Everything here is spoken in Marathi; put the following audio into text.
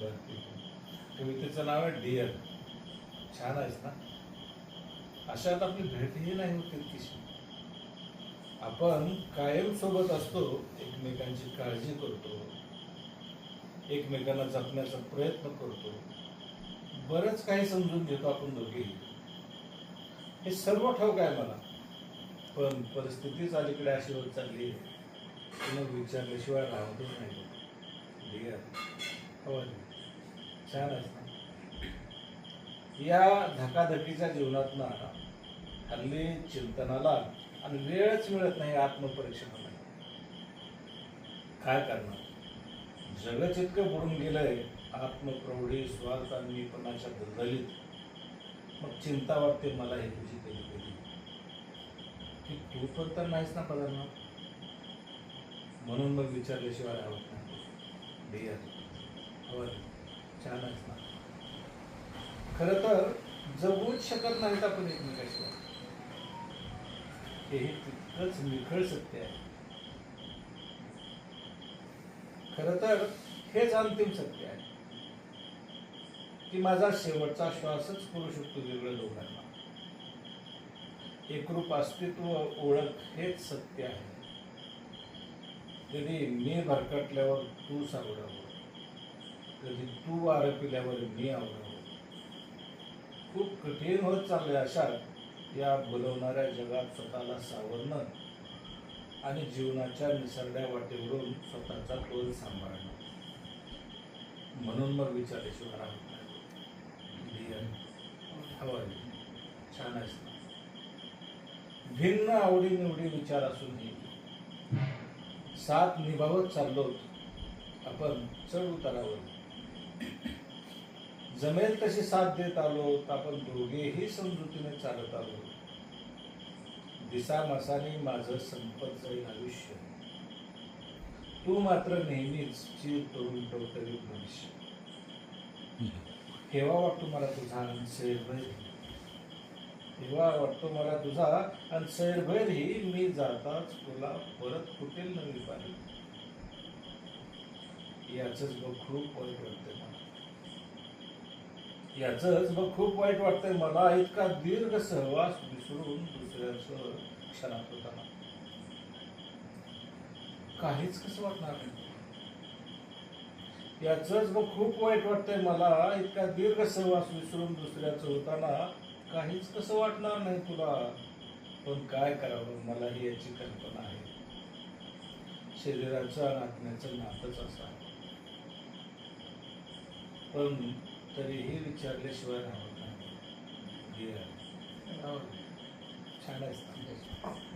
बरं ठीक आहे. कवितेचं नाव आहे डिअर छान आहेस ना? अशात आपली भेटही नाही होत तितकीशी आपण कायम सोबत असतो एकमेकांची काळजी करतो एकमेकांना जपण्याचा प्रयत्न करतो. बरंच काही समजून घेतो आपण दोघेही हे सर्व ठाऊक आहे मला. पण परिस्थितीच अलीकडे अशी होत चालली आहे. मग विचारल्याशिवाय राहतच नाही. डिअर छान आहे. ना या धकाधकीच्या जीवनात ना हल्ली चिंतनाला आणि वेळच मिळत नाही आत्मपरीक्षणाला. काय करणार? जगच इतकं बुडून गेलंय आत्मप्रौढी स्वार्थ आणि पणाच्या दलदलीत मग चिंता वाटते मला हे तुझी कधी कधी. की तू पण तर नाहीस ना पदार्थ. म्हणून मग विचारल्याशिवाय आवडत नाही. डिअर छान असणार. ना खरं तर जगूच शकत नाहीत आपण एकमेकाशिवाय. हे तितकंच निखळ सत्य आहे. खर तर हेच अंतिम सत्य आहे. की माझा शेवटचा श्वासच करू शकतो वेगळं दोघांना. एकरूप अस्तित्व ओळख हेच सत्य आहे. कधी मी भरकटल्यावर तू सावडावं कधी तू वारं पिल्यावर मी आवडावं खूप कठीण होत चालले अशात या बोलवणाऱ्या जगात स्वतःला सावरणं आणि जीवनाच्या निसरड्या वाटेवरून स्वतःचा तोल सांभाळणं. म्हणून मग विचाराशिवाय राहत छान आहेस भिन्न आवडीनिवडी विचार असूनही साथ निभावत चाललो आपण चढ उतारावर. जमेल तशी साथ देत आलो आपण दोघेही समजुतीने चालत आलो. दिसा मसाने माझं संपत जाईल आयुष्य. तू मात्र नेहमीच चीर करून टवटवीत भविष्य केव्हा वाटतो मला तुझा आणि सैरभैर तेव्हा वाटतो मला तुझा आणि सैरभैरही मी जाताच तुला परत फुटेल नवी पाणी याचंच बघ खूप वाईट वाटतंय मला. याचंच बघ खूप वाईट वाटतंय मला. इतका दीर्घ सहवास विसरून दुसऱ्याचं क्षणात होताना काहीच कसं वाटणार नाही. याचंच बघ खूप वाईट वाटतंय मला. इतका दीर्घ सहवास विसरून दुसऱ्याचं होताना काहीच कसं वाटणार नाही तुला. पण काय करावं मलाही याची कल्पना आहे. शरीराचं आणि आत्म्याचं नातच असं आहे. पण तरीही विचारल्याशिवाय राहत नाही. छान असतं